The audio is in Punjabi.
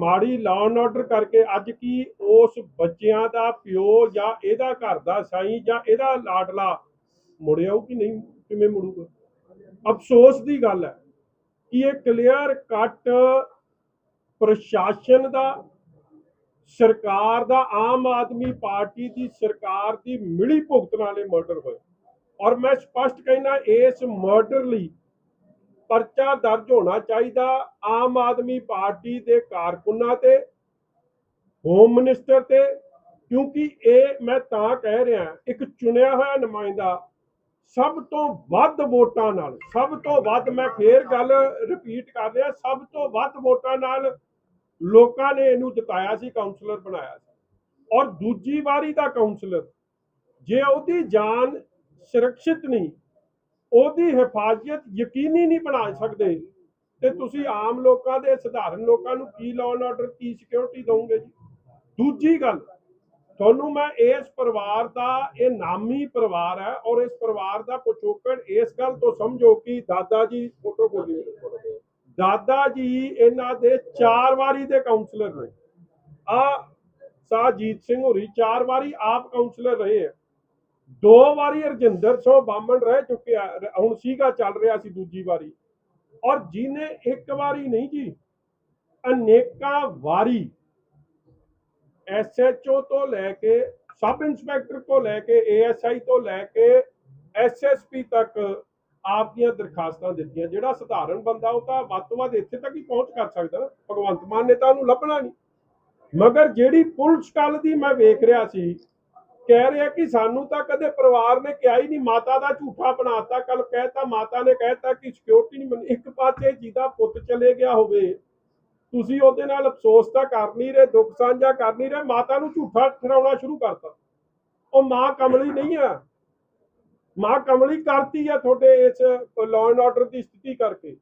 ਮਾੜੀ ਲਾਅ ਐਂਡ ਆਰਡਰ ਕਰਕੇ ਅੱਜ ਕੀ ਉਸ ਬੱਚਿਆਂ ਦਾ ਪਿਓ ਜਾਂ ਇਹਦਾ ਘਰ ਦਾ ਸਾਈ ਜਾਂ ਇਹਦਾ ਲਾਡਲਾ ਮੁੜਿਆ ਕਿ ਨਹੀਂ? ਕਿਵੇਂ ਮੁੜੂਗਾ? ਅਫਸੋਸ ਦੀ ਗੱਲ ਹੈ ਕਿ ਇਹ ਕਲੀਅਰ ਕੱਟ ਪ੍ਰਸ਼ਾਸਨ ਦਾ, ਸਰਕਾਰ ਦਾ, ਆਮ ਆਦਮੀ ਪਾਰਟੀ ਦੀ ਸਰਕਾਰ ਦੀ ਮਿਲੀ ਭੁਗਤ ਨਾਲੇ ਮਰਡਰ ਹੋਇਆ ਔਰ ਮੈਂ ਸਪਸ਼ਟ ਕਹਿਣਾ ਇਸ ਮਰਡਰ ਲਈ ਪਰਚਾ ਦਰਜ ਹੋਣਾ ਚਾਹੀਦਾ ਆਮ ਆਦਮੀ ਪਾਰਟੀ ਦੇ ਕਾਰਕੁਨਾਂ ਤੇ ਹੋਮ ਮਿਨਿਸਟਰ ਤੇ, ਕਿਉਂਕਿ ਇਹ ਮੈਂ ਤਾਂ ਕਹਿ ਰਿਹਾ, ਇੱਕ ਚੁਣਿਆ ਹੋਇਆ ਨੁਮਾਇੰਦਾ ਸਭ ਤੋਂ ਵੱਧ ਵੋਟਾਂ ਨਾਲ, ਸਭ ਤੋਂ ਵੱਧ ਮੈਂ ਫੇਰ ਗੱਲ ਰਿਪੀਟ ਕਰ ਰਿਹਾ, ਸਭ ਤੋਂ ਵੱਧ ਵੋਟਾਂ ਨਾਲ ਲੋਕਾਂ ਨੇ ਇਹਨੂੰ ਜਿਤਾਇਆ ਸੀ ਕਾਉਂਸਲਰ ਬਣਾਇਆ ਸੀ। ਔਰ ਦੂਜੀ ਵਾਰੀ ਦਾ ਕਾਉਂਸਲਰ ਜੇ ਉਹਦੀ ਜਾਨ ਸੁਰੱਖਿਅਤ ਨਹੀਂ ਉਹਦੀ ਹਿਫਾਜ਼ਤ ਯਕੀਨੀ ਨਹੀਂ ਬਣਾ ਸਕਦੇ। ਤੇ ਤੁਸੀਂ ਆਮ ਲੋਕਾਂ ਦੇ, ਸਧਾਰਨ ਲੋਕਾਂ ਨੂੰ ਕੀ ਲਾਅ ਐਂਡ ਆਰਡਰ ਕੀ ਸਿਕਿਉਰਿਟੀ ਦਵੋਗੇ ਜੀ? ਦੂਜੀ ਗੱਲ, ਤੁਹਾਨੂੰ ਮੈਂ ਇਸ ਪਰਿਵਾਰ ਦਾ, ਇਹ ਨਾਮੀ ਪਰਿਵਾਰ ਹੈ ਔਰ ਇਸ ਪਰਿਵਾਰ ਦਾ ਪਿਛੋਕੜ ਇਸ ਗੱਲ ਤੋਂ ਸਮਝੋ ਕਿ ਦਾਦਾ ਜੀ ਫੋਟੋ ਖੋਲੀ। ਦਾਦਾ ਜੀ ਇਹਨਾਂ ਦੇ ਚਾਰ ਵਾਰੀ ਦੇ ਕਾਉਂਸਲਰ ਨੇ। ਆ ਸਾਜੀਤ ਸਿੰਘ ਹੋਰੀ ਚਾਰ ਵਾਰੀ ਆਪ ਕਾਉਂਸਲਰ ਰਹੇ ਆ। ਦੋ ਵਾਰੀ ਰਜਿੰਦਰ ਸਿੰਘ ਬਾਮਣ ਰਹਿ ਚੁੱਕਿਆ ਹੁਣ ਸੀਗਾ ਚੱਲ ਰਿਹਾ ਸੀ ਦੂਜੀ ਵਾਰੀ। ਔਰ ਜਿਹਨੇ ਇੱਕ ਵਾਰੀ ਨਹੀਂ ਜੀ, ਅਨੇਕਾਂ ਵਾਰੀ ਐਸਐਚਓ ਤੋਂ ਲੈ ਕੇ ਸਬ ਇੰਸਪੈਕਟਰ ਤੋਂ ਲੈ ਕੇ ਏਐਸਆਈ ਤੋਂ ਲੈ ਕੇ ਐਸਐਸਪੀ ਤੱਕ ਆਪ ਦੀਆਂ ਦਰਖਾਸਤਾਂ ਦਿੱਤੀਆਂ। ਜਿਹੜਾ ਸਧਾਰਨ ਬੰਦਾ ਉਹ ਤਾਂ ਵੱਧ ਤੋਂ ਵੱਧ ਇੱਥੇ ਤੱਕ ਹੀ ਪਹੁੰਚ ਕਰ ਸਕਦਾ ਨਾ। ਭਗਵੰਤ ਮਾਨ ਨੇ ਤਾਂ ਉਹਨੂੰ ਲੱਭਣਾ ਨਹੀਂ। ਮਗਰ ਜਿਹੜੀ ਪੁਲਿਸ ਕੱਲ ਦੀ ਮੈਂ ਵੇਖ ਰਿਹਾ ਸੀ ਕਹਿ ਰਿਹਾ ਕਿ ਸਾਨੂੰ ਤਾਂ ਕਦੇ ਪਰਿਵਾਰ ਨੇ ਕਿਹਾ ਹੀ ਨਹੀਂ, ਮਾਤਾ ਦਾ ਝੂਠਾ ਬਣਾਤਾ ਕੱਲ ਕਹਿਤਾ, ਮਾਤਾ ਨੇ ਕਹਿਤਾ ਕਿ ਸਿਕਿਉਰਿਟੀ ਨਹੀਂ ਬਣੀ, ਇੱਕ ਪਾਸੇ ਜਿਹਦਾ ਪੁੱਤ ਚਲੇ ਗਿਆ ਹੋਵੇ, ਤੁਸੀਂ ਉਹਦੇ ਨਾਲ ਅਫਸੋਸ ਤਾਂ ਕਰ ਨਹੀਂ ਰਹੇ, ਦੁੱਖ ਸਾਂਝਾ ਕਰ ਨਹੀਂ ਰਹੇ, ਮਾਤਾ ਨੂੰ ਝੂਠਾ ਠਹਿਰਾਉਣਾ ਸ਼ੁਰੂ ਕਰਤਾ। ਉਹ ਮਾਂ ਕਮਲੀ ਨਹੀਂ ਆ। ਮਾਂ ਕਮਲੀ ਕਰਤੀ ਆ ਤੁਹਾਡੇ ਇਸ ਲਾਅ ਐਂਡ ਆਰਡਰ ਦੀ ਸਥਿਤੀ ਕਰਕੇ।